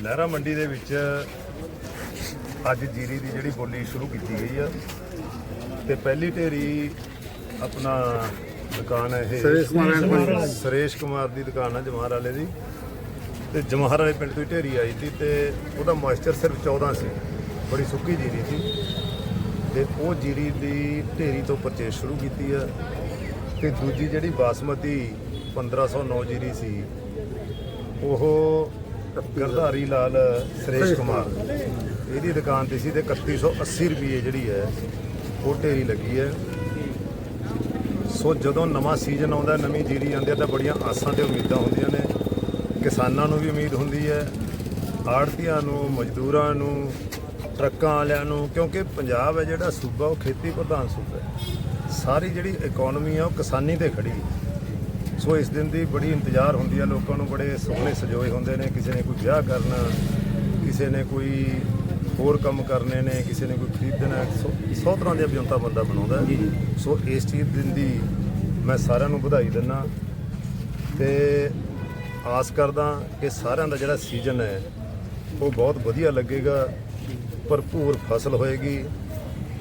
ਲਹਿਰਾ ਮੰਡੀ ਦੇ ਵਿੱਚ ਅੱਜ ਜੀਰੀ ਦੀ ਜਿਹੜੀ ਬੋਲੀ ਸ਼ੁਰੂ ਕੀਤੀ ਗਈ ਆ। ਤੇ ਪਹਿਲੀ ਢੇਰੀ ਆਪਣਾ ਦੁਕਾਨ ਹੈ ਇਹ। ਸੁਰੇਸ਼ ਕੁਮਾਰ ਦੀ ਦੁਕਾਨ ਆ ਜਮਾਰ ਵਾਲੇ ਦੀ। ਤੇ ਜਮਾਰ ਵਾਲੇ ਪਿੰਡ ਤੋਂ ਹੀ ਢੇਰੀ ਆਈ ਸੀ ਤੇ ਉਹਦਾ ਮੋਇਸਚਰ ਸਿਰਫ 14 ਸੀ। ਬੜੀ ਸੁੱਕੀ ਜੀਰੀ ਸੀ। ਤੇ ਉਹ ਜੀਰੀ ਦੀ ਢੇਰੀ ਤੋਂ ਪਰਚੇਸ ਸ਼ੁਰੂ ਕੀਤੀ ਆ। ਤੇ ਦੂਜੀ ਜਿਹੜੀ ਬਾਸਮਤੀ 1509 ਜੀਰੀ ਸੀ ਉਹ ਗਰਧਾਰੀ ਲਾਲ, ਸੁਰੇਸ਼ ਕੁਮਾਰ। ਇਹਦੀ ਦੁਕਾਨ ਤੇ ਸੀ ਤੇ 3180 ਰੁਪਏ ਜਿਹੜੀ ਹੈ, ਉਹ ਢੇਰੀ ਲੱਗੀ ਹੈ। ਸੋ ਜਦੋਂ ਨਵਾਂ ਸੀਜ਼ਨ ਆਉਂਦਾ, ਨਵੀਂ ਜੀਰੀ ਆਉਂਦੀ ਹੈ, ਤਾਂ ਬੜੀਆਂ ਆਸਾਂ ਤੇ ਉਮੀਦਾਂ ਹੁੰਦੀਆਂ ਨੇ। ਕਿਸਾਨਾਂ ਨੂੰ ਵੀ ਉਮੀਦ ਹੁੰਦੀ ਹੈ ਆੜਤੀਆਂ ਨੂੰ, ਮਜ਼ਦੂਰਾਂ ਨੂੰ, ਟਰੱਕਾਂ ਵਾਲਿਆਂ ਨੂੰ, ਕਿਉਂਕਿ ਪੰਜਾਬ ਹੈ ਜਿਹੜਾ ਸੂਬਾ, ਉਹ ਖੇਤੀ ਪ੍ਰਧਾਨ ਸੂਬਾ ਹੈ। ਸਾਰੀ ਜਿਹੜੀ ਇਕਨੋਮੀ ਆ, ਉਹ ਕਿਸਾਨੀ ਤੇ ਖੜੀ ਹੈ। ਸੋ ਇਸ ਦਿਨ ਦੀ ਬੜੀ ਇੰਤਜ਼ਾਰ ਹੁੰਦੀ ਹੈ ਲੋਕਾਂ ਨੂੰ ਬੜੇ ਸੋਹਣੇ ਸਜੋਏ ਹੁੰਦੇ ਨੇ, ਕਿਸੇ ਨੇ ਕੋਈ ਵਿਆਹ ਕਰਨਾ, ਕਿਸੇ ਨੇ ਕੋਈ ਹੋਰ ਕੰਮ ਕਰਨੇ ਨੇ, ਕਿਸੇ ਨੇ ਕੋਈ ਖਰੀਦਣਾ, ਸੋ ਸੌ ਤਰ੍ਹਾਂ ਦੀਆਂ ਬਿਉਂਤਾਂ ਬੰਦਾ ਬਣਾਉਂਦਾ ਸੋ ਇਸ ਚੀਜ਼ ਦਿਨ ਦੀ ਮੈਂ ਸਾਰਿਆਂ ਨੂੰ ਵਧਾਈ ਦਿੰਦਾ ਤੇ ਆਸ ਕਰਦਾ ਕਿ ਸਾਰਿਆਂ ਦਾ ਜਿਹੜਾ ਸੀਜ਼ਨ ਹੈ, ਉਹ ਬਹੁਤ ਵਧੀਆ ਲੱਗੇਗਾ, ਭਰਪੂਰ ਫਸਲ ਹੋਏਗੀ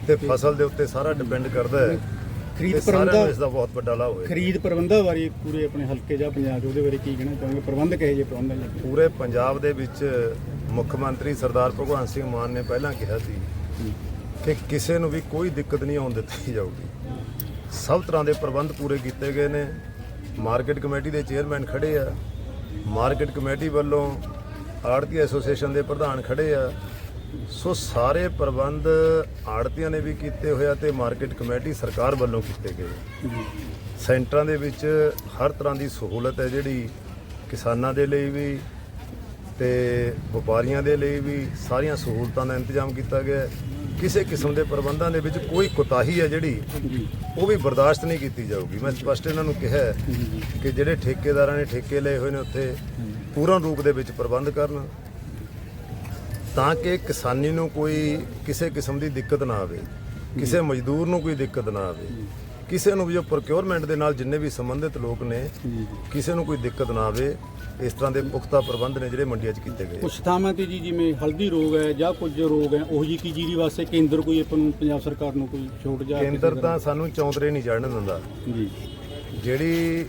ਤੇ ਫਸਲ ਦੇ ਉੱਤੇ ਸਾਰਾ ਡਿਪੈਂਡ ਕਰਦਾ ਹੈ ਖਰੀਦ ਪ੍ਰਬੰਧਾਂ ਇਸ ਦਾ ਬਹੁਤ ਵੱਡਾ ਲਾਭ ਹੋਏਗਾ ਖਰੀਦ ਪ੍ਰਬੰਧਾਂ ਬਾਰੇ ਪੂਰੇ ਆਪਣੇ ਹਲਕੇ ਜਾਂ ਪੰਜਾਬ ਦੇ ਉਹਦੇ ਬਾਰੇ ਕੀ ਕਹਿਣਾ ਚਾਹੁੰਗੇ? ਪ੍ਰਬੰਧ ਕਹੇ ਜੇ ਪ੍ਰਬੰਧ ਨੇ ਪੂਰੇ ਪੰਜਾਬ ਦੇ ਵਿੱਚ ਮੁੱਖ ਮੰਤਰੀ ਸਰਦਾਰ ਭਗਵੰਤ ਸਿੰਘ ਮਾਨ ਨੇ ਪਹਿਲਾਂ ਕਿਹਾ ਸੀ ਕਿ ਕਿਸੇ ਨੂੰ ਵੀ ਕੋਈ ਦਿੱਕਤ ਨਹੀਂ ਆਉਣ ਦਿੱਤੀ ਜਾਊਗੀ। ਸਭ ਤਰ੍ਹਾਂ ਦੇ ਪ੍ਰਬੰਧ ਪੂਰੇ ਕੀਤੇ ਗਏ ਨੇ। ਮਾਰਕੀਟ ਕਮੇਟੀ ਦੇ ਚੇਅਰਮੈਨ ਖੜੇ ਆ। ਮਾਰਕੀਟ ਕਮੇਟੀ ਵੱਲੋਂ ਆੜਤੀ ਐਸੋਸੀਏਸ਼ਨ ਦੇ ਪ੍ਰਧਾਨ ਖੜੇ ਆ। ਸੋ ਸਾਰੇ ਪ੍ਰਬੰਧ ਆੜਤੀਆਂ ਨੇ ਵੀ ਕੀਤੇ ਹੋਇਆ ਤੇ ਮਾਰਕੀਟ ਕਮੇਟੀ ਸਰਕਾਰ ਵੱਲੋਂ ਕੀਤੇ ਗਏ ਸੈਂਟਰਾਂ ਦੇ ਵਿੱਚ ਹਰ ਤਰ੍ਹਾਂ ਦੀ ਸਹੂਲਤ ਹੈ ਜਿਹੜੀ ਕਿਸਾਨਾਂ ਦੇ ਲਈ ਵੀ ਤੇ ਵਪਾਰੀਆਂ ਦੇ ਲਈ ਵੀ ਸਾਰੀਆਂ ਸਹੂਲਤਾਂ ਦਾ ਇੰਤਜ਼ਾਮ ਕੀਤਾ ਗਿਆ ਕਿਸੇ ਕਿਸਮ ਦੇ ਪ੍ਰਬੰਧਾਂ ਦੇ ਵਿੱਚ ਕੋਈ ਕੁਤਾਹੀ ਹੈ ਜਿਹੜੀ ਉਹ ਵੀ ਬਰਦਾਸ਼ਤ ਨਹੀਂ ਕੀਤੀ ਜਾਊਗੀ। ਮੈਂ ਸਪਸ਼ਟ ਇਹਨਾਂ ਨੂੰ ਕਿਹਾ ਕਿ ਜਿਹੜੇ ਠੇਕੇਦਾਰਾਂ ਨੇ ਠੇਕੇ ਲਏ ਹੋਏ ਨੇ ਉੱਥੇ ਪੂਰਨ ਰੂਪ ਦੇ ਵਿੱਚ ਪ੍ਰਬੰਧ ਕਰਨ। ਤਾਂ ਕਿ ਕਿਸਾਨੀ ਨੂੰ ਕੋਈ ਕਿਸੇ ਕਿਸਮ ਦੀ ਦਿੱਕਤ ਨਾ ਆਵੇ ਕਿਸੇ ਮਜ਼ਦੂਰ ਨੂੰ ਕੋਈ ਦਿੱਕਤ ਨਾ ਆਵੇ ਕਿਸੇ ਨੂੰ ਵੀ ਜੋ ਪ੍ਰੋਕਿਉਰਮੈਂਟ ਦੇ ਨਾਲ ਜਿੰਨੇ ਵੀ ਸੰਬੰਧਿਤ ਲੋਕ ਨੇ ਕਿਸੇ ਨੂੰ ਕੋਈ ਦਿੱਕਤ ਨਾ ਆਵੇ ਇਸ ਤਰ੍ਹਾਂ ਦੇ ਪੁਖਤਾ ਪ੍ਰਬੰਧ ਨੇ ਜਿਹੜੇ ਮੰਡੀਆਂ 'ਚ ਕੀਤੇ ਗਏ ਕੁਝ ਥਾਵਾਂ ਤੇ ਜੀ ਜਿਵੇਂ ਹਲਦੀ ਰੋਗ ਹੈ ਜਾਂ ਕੁਝ ਰੋਗ ਹੈ ਉਹ ਜੀ ਕੀ ਜੀਰੀ ਵਾਸਤੇ ਕੇਂਦਰ ਕੋਈ ਆਪਾਂ ਨੂੰ ਪੰਜਾਬ ਸਰਕਾਰ ਨੂੰ ਕੋਈ ਛੋਟ ਜਾਂ ਕੇਂਦਰ ਤਾਂ ਸਾਨੂੰ ਚੌਂਤਰੇ ਨਹੀਂ ਚੜਨ ਦਿੰਦਾ। ਜੀ। ਜਿਹੜੀ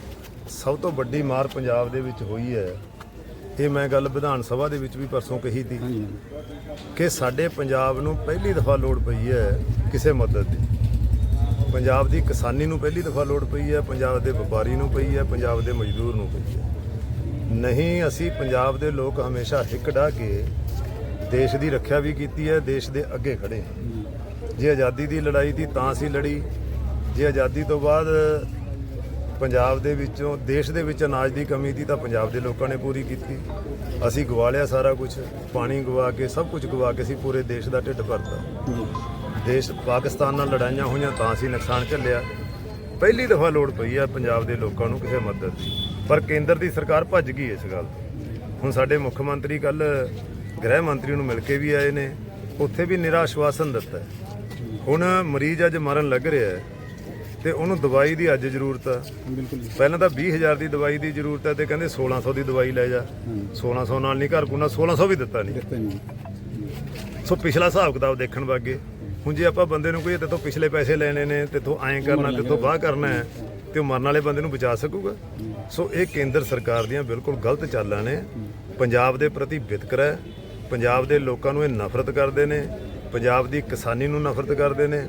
ਸਭ ਤੋਂ ਵੱਡੀ ਮਾਰ ਪੰਜਾਬ ਦੇ ਵਿੱਚ ਹੋਈ ਹੈ ਇਹ ਮੈਂ ਗੱਲ ਵਿਧਾਨ ਸਭਾ ਦੇ ਵਿੱਚ ਵੀ ਪਰਸੋਂ ਕਹੀ ਸੀ ਕਿ ਸਾਡੇ ਪੰਜਾਬ ਨੂੰ ਪਹਿਲੀ ਦਫਾ ਲੋੜ ਪਈ ਹੈ ਕਿਸੇ ਮਦਦ ਦੀ। ਪੰਜਾਬ ਦੀ ਕਿਸਾਨੀ ਨੂੰ ਪਹਿਲੀ ਦਫਾ ਲੋੜ ਪਈ ਹੈ ਪੰਜਾਬ ਦੇ ਵਪਾਰੀ ਨੂੰ ਪਈ ਹੈ ਪੰਜਾਬ ਦੇ ਮਜ਼ਦੂਰ ਨੂੰ ਪਈ ਹੈ। ਨਹੀਂ ਅਸੀਂ ਪੰਜਾਬ ਦੇ ਲੋਕ ਹਮੇਸ਼ਾ ਹਿੱਕ ਢਾਹ ਕੇ ਦੇਸ਼ ਦੀ ਰੱਖਿਆ ਵੀ ਕੀਤੀ ਹੈ ਦੇਸ਼ ਦੇ ਅੱਗੇ ਖੜੇ ਜੇ ਆਜ਼ਾਦੀ ਦੀ ਲੜਾਈ ਦੀ ਤਾਂ ਅਸੀਂ ਲੜੀ। ਜੇ ਆਜ਼ਾਦੀ ਤੋਂ ਬਾਅਦ ਪੰਜਾਬ ਦੇ ਵਿੱਚੋਂ, ਦੇਸ਼ ਦੇ ਵਿੱਚ ਅਨਾਜ ਦੀ ਕਮੀ ਸੀ ਤਾਂ ਪੰਜਾਬ ਦੇ ਲੋਕਾਂ ਨੇ ਪੂਰੀ ਕੀਤੀ। ਅਸੀਂ ਗਵਾ ਲਿਆ ਸਾਰਾ ਕੁਝ ਪਾਣੀ ਗਵਾ ਕੇ, ਸਭ ਕੁਝ ਗਵਾ ਕੇ ਅਸੀਂ ਪੂਰੇ ਦੇਸ਼ ਦਾ ਢਿੱਡ ਭਰਤਾ। ਦੇਸ਼ ਪਾਕਿਸਤਾਨ ਨਾਲ ਲੜਾਈਆਂ ਹੋਈਆਂ ਤਾਂ ਅਸੀਂ ਨੁਕਸਾਨ ਝੱਲਿਆ। ਪਹਿਲੀ ਦਫਾ ਲੋੜ ਪਈ ਆ ਪੰਜਾਬ ਦੇ ਲੋਕਾਂ ਨੂੰ ਕਿਸੇ ਮਦਦ ਦੀ। ਪਰ ਕੇਂਦਰ ਦੀ ਸਰਕਾਰ ਭੱਜ ਗਈ ਇਸ ਗੱਲ ਤੋਂ। ਹੁਣ ਸਾਡੇ ਮੁੱਖ ਮੰਤਰੀ ਕੱਲ ਗ੍ਰਹਿ ਮੰਤਰੀ ਨੂੰ ਮਿਲ ਕੇ ਵੀ ਆਏ ਨੇ। ਉੱਥੇ ਵੀ ਨਿਰਾਸ਼ਵਾਸਨ ਦਿੱਤਾ ਹੁਣ ਮਰੀਜ਼ ਅੱਜ ਮਰਨ ਲੱਗ ਰਿਹਾ ਹੈ। ਤੇ ਉਹਨੂੰ ਦਵਾਈ ਦੀ ਅੱਜ ਜ਼ਰੂਰਤ ਆ। ਬਿਲਕੁਲ ਪਹਿਲਾਂ ਤਾਂ 20000 ਦੀ ਦਵਾਈ ਦੀ ਜ਼ਰੂਰਤ ਹੈ ਤੇ ਕਹਿੰਦੇ 1600 ਦੀ ਦਵਾਈ ਲੈ ਜਾ। 1600 ਨਾਲ ਨਹੀਂ ਘਰ ਕੋਨਾ 1600 ਵੀ ਦਿੱਤਾ ਨਹੀਂ। ਦਿੱਤਾ ਨਹੀਂ। ਸੋ ਪਿਛਲਾ ਹਿਸਾਬ ਕਿਤਾਬ ਦੇਖਣ ਵਾਗੇ। ਹੁਣ ਜੇ ਆਪਾਂ ਬੰਦੇ ਨੂੰ ਕੋਈ ਤੇ ਤੋਂ ਪਿਛਲੇ ਪੈਸੇ ਲੈਣੇ ਨੇ ਤੇ ਤੋਂ ਐਂ ਕਰਨਾ ਤੇ ਤੋਂ ਬਾਹ ਕਰਨਾ ਹੈ ਤੇ ਉਹ ਮਰਨ ਵਾਲੇ ਬੰਦੇ ਨੂੰ ਬਚਾ ਸਕੂਗਾ। ਸੋ ਇਹ ਕੇਂਦਰ ਸਰਕਾਰ ਦੀਆਂ ਬਿਲਕੁਲ ਗਲਤ ਚਾਲਾਂ ਨੇ। ਪੰਜਾਬ ਦੇ ਪ੍ਰਤੀ ਵਿਤਕਰਾ ਹੈ। ਪੰਜਾਬ ਦੇ ਲੋਕਾਂ ਨੂੰ ਇਹ ਨਫ਼ਰਤ ਕਰਦੇ ਨੇ। ਪੰਜਾਬ ਦੀ ਕਿਸਾਨੀ ਨੂੰ ਨਫ਼ਰਤ ਕਰਦੇ ਨੇ।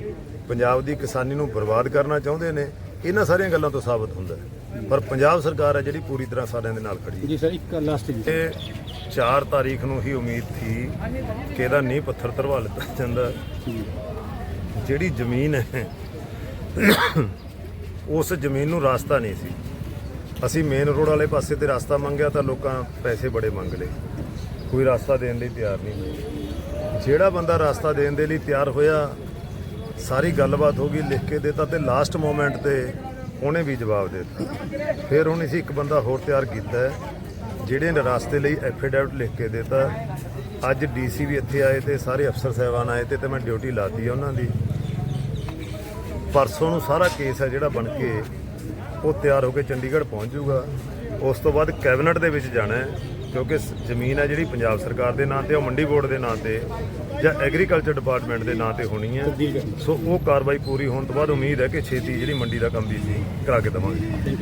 ਪੰਜਾਬ ਦੀ ਕਿਸਾਨੀ ਨੂੰ ਬਰਬਾਦ ਕਰਨਾ ਚਾਹੁੰਦੇ ਨੇ ਇਹਨਾਂ ਸਾਰੀਆਂ ਗੱਲਾਂ ਤੋਂ ਸਾਬਤ ਹੁੰਦਾ ਹੈ। ਪਰ ਪੰਜਾਬ ਸਰਕਾਰ ਹੈ ਜਿਹੜੀ ਪੂਰੀ ਤਰ੍ਹਾਂ ਸਾਰਿਆਂ ਦੇ ਨਾਲ ਖੜੀ ਹੈ। ਜੀ ਸਰ ਇੱਕ ਲਾਸਟ ਜੀ। ਇਹ 4 ਤਾਰੀਖ ਨੂੰ ਹੀ ਉਮੀਦ ਸੀ ਕਿ ਇਹਦਾ ਨੀਂਹ ਪੱਥਰ ਧਰਵਾ ਲਿੱਤਾ ਜਾਂਦਾ। ਜਿਹੜੀ ਜ਼ਮੀਨ ਹੈ ਉਸ ਜ਼ਮੀਨ ਨੂੰ ਰਾਸਤਾ ਨਹੀਂ ਸੀ। ਅਸੀਂ ਮੇਨ ਰੋਡ ਵਾਲੇ ਪਾਸੇ ਤੇ ਰਾਸਤਾ ਮੰਗਿਆ ਤਾਂ ਲੋਕਾਂ ਪੈਸੇ ਬੜੇ ਮੰਗ ਲਏ। ਕੋਈ ਰਾਸਤਾ ਦੇਣ ਲਈ ਤਿਆਰ ਨਹੀਂ ਜਿਹੜਾ ਬੰਦਾ ਰਾਸਤਾ ਦੇਣ ਦੇ ਲਈ ਤਿਆਰ ਹੋਇਆ ਸਾਰੀ ਗੱਲਬਾਤ ਹੋ ਗਈ, ਲਿਖ ਕੇ ਦੇਤਾ ਤੇ ਲਾਸਟ ਮੂਮੈਂਟ ਤੇ ਉਹਨੇ ਵੀ ਜਵਾਬ ਦੇ ਦਿੱਤਾ। ਫਿਰ ਹੁਣ ਅਸੀਂ ਇੱਕ ਬੰਦਾ ਹੋਰ ਤਿਆਰ ਕੀਤਾ ਜਿਹੜੇ ਨੇ ਰਾਸਤੇ ਲਈ ਐਫੀਡੈਵਿਟ ਲਿਖ ਕੇ ਦਿੱਤਾ। ਅੱਜ ਡੀਸੀ ਵੀ ਇੱਥੇ ਆਏ ਤੇ ਸਾਰੇ ਅਫਸਰ ਸਾਹਿਬਾਨ ਆਏ ਤੇ ਤੇ ਮੈਂ ਡਿਊਟੀ ਲਾਤੀ ਹੈ ਉਹਨਾਂ ਦੀ। ਪਰਸੋਂ ਨੂੰ ਸਾਰਾ ਕੇਸ ਹੈ ਜਿਹੜਾ ਬਣ ਕੇ ਉਹ ਤਿਆਰ ਹੋ ਕੇ ਚੰਡੀਗੜ੍ਹ ਪਹੁੰਚ ਜਾਊਗਾ। ਉਸ ਤੋਂ ਬਾਅਦ ਕੈਬਨਿਟ ਦੇ ਵਿੱਚ ਜਾਣਾ ਹੈ। ਕਿਉਂਕਿ ਜ਼ਮੀਨ ਹੈ ਜਿਹੜੀ ਪੰਜਾਬ ਸਰਕਾਰ ਦੇ ਨਾਂ ਤੇ ਉਹ ਮੰਡੀ ਬੋਰਡ ਦੇ ਨਾਂ ਤੇ ਜਾਂ ਐਗਰੀਕਲਚਰ ਡਿਪਾਰਟਮੈਂਟ ਦੇ ਨਾਂ ਤੇ ਹੋਣੀ ਹੈ। ਸੋ ਉਹ ਕਾਰਵਾਈ ਪੂਰੀ ਹੋਣ ਤੋਂ ਬਾਅਦ ਉਮੀਦ ਹੈ ਕਿ ਛੇਤੀ ਜਿਹੜੀ ਮੰਡੀ ਦਾ ਕੰਮ ਵੀ ਸੀ ਕਰਾ ਕੇ ਦੇਵਾਂਗੇ।